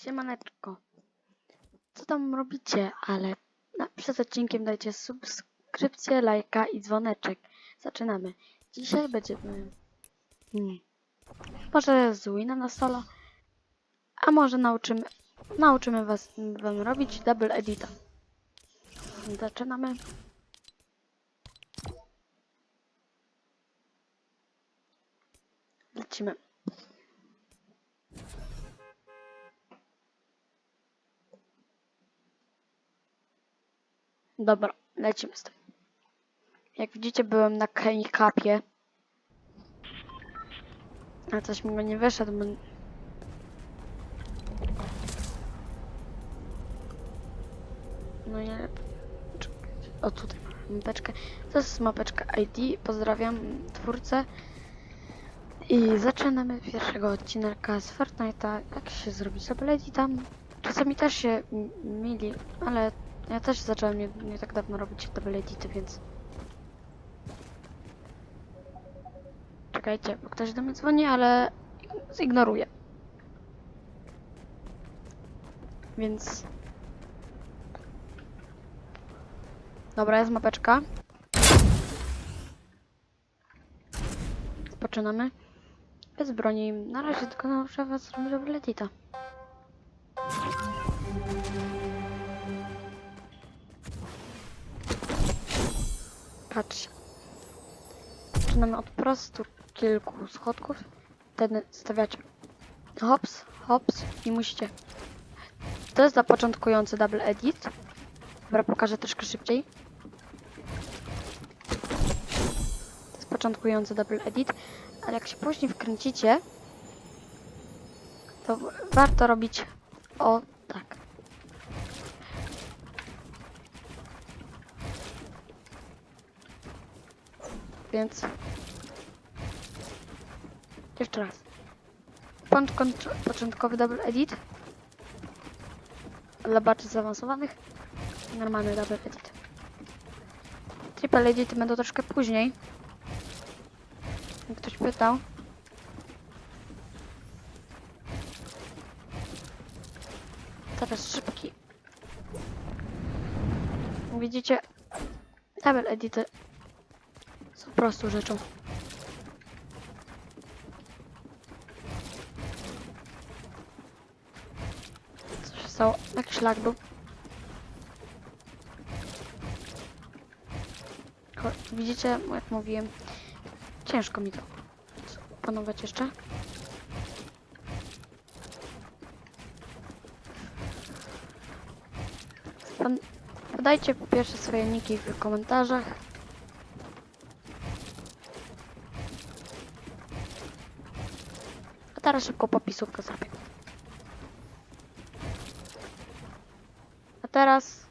Siemaneczko. Co tam robicie? Ale na, przed odcinkiem dajcie subskrypcję, lajka i dzwoneczek. Zaczynamy. Dzisiaj będziemy... Hmm. Może z Wina na solo? A może nauczymy, nauczymy was wam robić double edita. Zaczynamy. Lecimy. Dobra, lecimy z tym. Jak widzicie, byłem na K-Capie. A coś mi go nie wyszedł, bo... No nie... Czekajcie. O, tutaj mam mapeczkę. To jest mapeczka ID. Pozdrawiam twórcę. I zaczynamy pierwszego odcinka z Fortnite'a. Jak się zrobić sobie tam. Czasami też się mili, ale ja też zacząłem nie, nie tak dawno robić double edity, więc... Czekajcie, bo ktoś do mnie dzwoni, ale zignoruję. Więc... Dobra, jest mapeczka. Zaczynamy. Bez broni. Na razie tylko nauczę was robić double edita. Patrz. Zaczynamy od prostu kilku schodków. Wtedy stawiacie hops, hops i musicie. To jest za początkujący double edit. Dobra, pokażę troszkę szybciej. To jest początkujący double edit, ale jak się później wkręcicie, to warto robić o tak. Więc jeszcze raz. Początko- Początkowy double edit dla bardziej zaawansowanych normalny double edit. Triple edity będą troszkę później. Ktoś pytał. Teraz szybki. Widzicie, double edity są prostą rzeczą. Co się stało? Jak szlak był? Widzicie, jak mówiłem, ciężko mi to panować jeszcze. Podajcie po pierwsze swoje niki w komentarzach. Teraz szybko popisówkę zrobię. A teraz